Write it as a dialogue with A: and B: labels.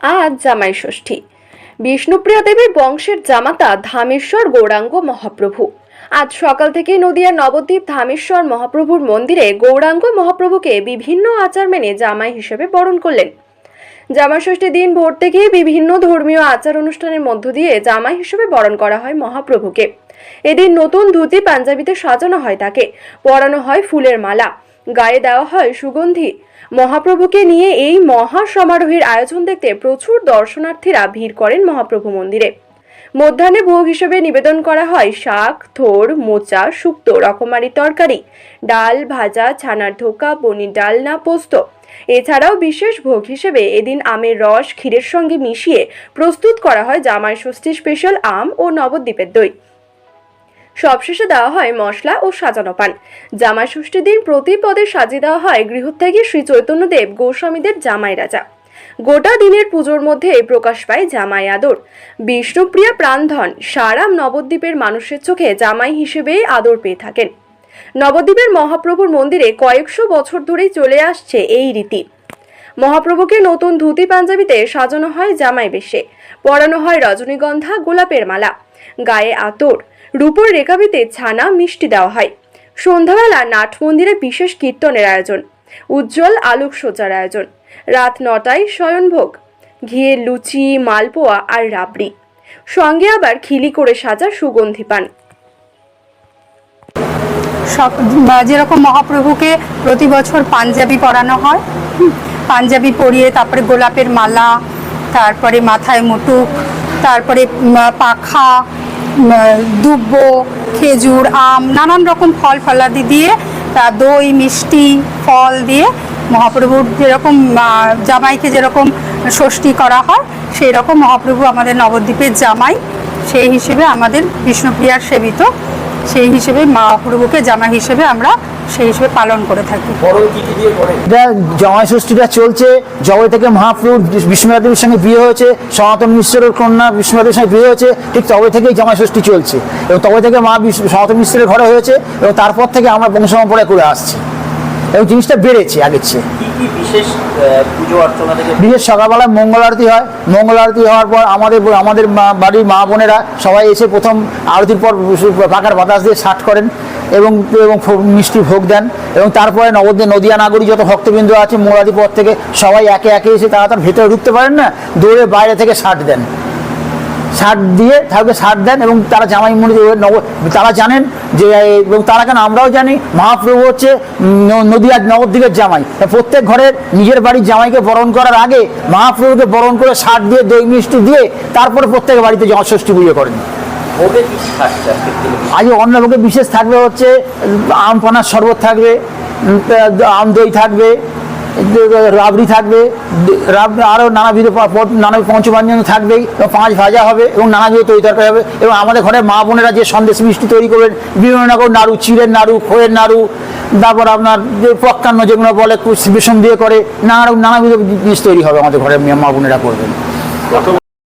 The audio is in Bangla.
A: আজ জামাই ষষ্ঠী। বিষ্ণুপ্রিয়া দেবীর বংশের জামাতা ধামেশ্বর গৌরাঙ্গ মহাপ্রভু। আজ সকাল থেকেই নদিয়ার নবদ্বীপ ধামেশ্বর মহাপ্রভুর মন্দিরে গৌরাঙ্গ মহাপ্রভুকে বিভিন্ন আচার মেনে জামাই হিসেবে বরণ করলেন। জামাই ষষ্ঠীর দিন ভোর থেকেই বিভিন্ন ধর্মীয় আচার অনুষ্ঠানের মধ্য দিয়ে জামাই হিসেবে বরণ করা হয় মহাপ্রভুকে। এদিন নতুন ধুতি পাঞ্জাবিতে সাজানো হয় তাকে। পরানো হয় ফুলের মালা। গায়ে দেওয়া হয় সুগন্ধি। মহাপ্রভুকে নিয়ে এই মহা সমারোহের আয়োজন দেখতে প্রচুর দর্শনার্থীরা ভিড় করেন মহাপ্রভু মন্দিরে। মধ্যাহ্নে ভোগ হিসেবে নিবেদন করা হয় শাক, থোর, মোচা, শুক্তো রকমারি তরকারি, ডাল, ভাজা, ছানার ধোকা, পনির ডালনা, পোস্ত। এছাড়াও বিশেষ ভোগ হিসেবে এদিন আমের রস, ক্ষীরের সঙ্গে মিশিয়ে প্রস্তুত করা হয় জামাই ষষ্ঠী স্পেশাল আম ও নবদ্বীপের দই। সবশেষে দেওয়া হয় মশলা ও সাজানো পান। জামাই ষষ্ঠীর দিন প্রতি পদে সাজিয়ে দেওয়া হয় গৃহত্যাগী শ্রী চৈতন্যদেব গোস্বামীদের জামাই রাজা। গোটা দিনের পুজোর মধ্যে প্রকাশ পায় জামাই আদর। বিষ্ণুপ্রিয়া প্রাণধন সারাম নবদ্বীপের মানুষের চোখে জামাই হিসেবেই আদর পেয়ে থাকেন। নবদ্বীপের মহাপ্রভুর মন্দিরে কয়েকশো বছর ধরেই চলে আসছে এই রীতি। মহাপ্রভুকে নতুন ধুতি পাঞ্জাবিতে সাজানো হয় জামাই বেশে। পরানো হয় রজনীগন্ধা গোলাপের মালা। গায়ে আতর। রূপোর রেখাবিতে ছানা মিষ্টি দেওয়া হয়। সন্ধ্যাবেলা নাট মন্দিরে বিশেষ কীর্তনের আয়োজন। উজ্জ্বল আলোকসজ্জার আয়োজন। রাত নটায় শয়নভোগ। ঘিয়ের লুচি, মালপোয়া আর রাবড়ি। সঙ্গে আবার খিলি করে সাজা সুগন্ধি পান।
B: সব যেরকম মহাপ্রভুকে প্রতি বছর পাঞ্জাবি পরানো হয় পাঞ্জাবি পরিয়ে তারপরে গোলাপের মালা, তারপরে মাথায় মুটুক তারপরে পাখা দুব্ব, খেজুর, আম, নানান রকম ফল ফলাদি দিয়ে তা দই, মিষ্টি, ফল দিয়ে মহাপ্রভুর যেরকম জামাইকে যেরকম ষষ্ঠী করা হয়, সেই রকম মহাপ্রভু আমাদের নবদ্বীপের জামাই, সেই হিসেবে আমাদের বিষ্ণুপ্রিয়ার সেবিত সেই হিসেবে মহাপ্রভুকে জামা হিসেবে আমরা সেই হিসেবে পালন করে থাকি।
C: বড় কি কি দিয়ে করে
D: এটা জামাই ষষ্ঠীটা চলছে জবে থেকে মহাপ্রভু বিষ্ণুমাতা সঙ্গে বিয়ে হয়েছে সনাতন মিশ্রের কন্যা বিষ্ণুমাতা সঙ্গে বিয়ে হয়েছে ঠিক তবে থেকেই জামাই ষষ্ঠী চলছে। এবং তবে থেকে মা সনাতন মিশ্রের ঘরে হয়েছে এবং তারপর থেকে আমরা বংশপরম্পরা করে আসছি। এবং জিনিসটা বেড়েছে আগের চেয়ে।
C: বিশেষ
D: সকালবেলা সকালবেলায় মঙ্গল আরতি হয়। মঙ্গল আরতি হওয়ার পর আমাদের আমাদের বাড়ির মা বোনেরা সবাই এসে প্রথম আরতির পর পাকার বাতাস দিয়ে ষাট করেন এবং এবং মিষ্টি ভোগ দেন এবং তারপরে নবদ্বীপ নদীয়া নাগরী যত ভক্তবিন্দু আছে মোরাদি পর থেকে সবাই একে একে এসে তারা তার ভেতরে ঢুকতে পারেন না, দৌড়ে বাইরে থেকে ষাট দেন। ষাট দিয়ে ঠাকুরকে ষাট দেন এবং তারা জামাই মনে নব তারা জানেন যে এবং তারা কেন আমরাও জানি মহাপ্রভু হচ্ছে নদীয়ার নবদ্বীপের জামাই। প্রত্যেক ঘরের নিজের বাড়ির জামাইকে বরণ করার আগে মহাপ্রভুকে বরণ করে ষাট দিয়ে দই মিষ্টি দিয়ে তারপরে প্রত্যেক বাড়িতে জমা ষষ্ঠী পুজো করেন।
C: ভোগে অন্য
D: আজ অন্নভোগে বিশেষ থাকবে হচ্ছে আম পানার শরবত থাকবে আম দই থাকবে রাবড়ি থাকবে রাব- আরও নানাবিধ নানা পঞ্চব্যঞ্জন থাকবেই, এবং পাঁচ ভাজা হবে, এবং নানাবিধ তৈরি তরকারি হবে, এবং আমাদের ঘরে মা বোনেরা যে সন্দেশ মিষ্টি তৈরি করবেন বিভিন্ন রকম নাড়ু, চিড়ের নাড়ু, খোয়ের নাড়ু, তারপর আপনার যে পক্কান্ন যেগুলো বলে বেসন দিয়ে করে, নানা রকম নানাবিধ জিনিস তৈরি হবে আমাদের ঘরে মা বোনেরা করবেন।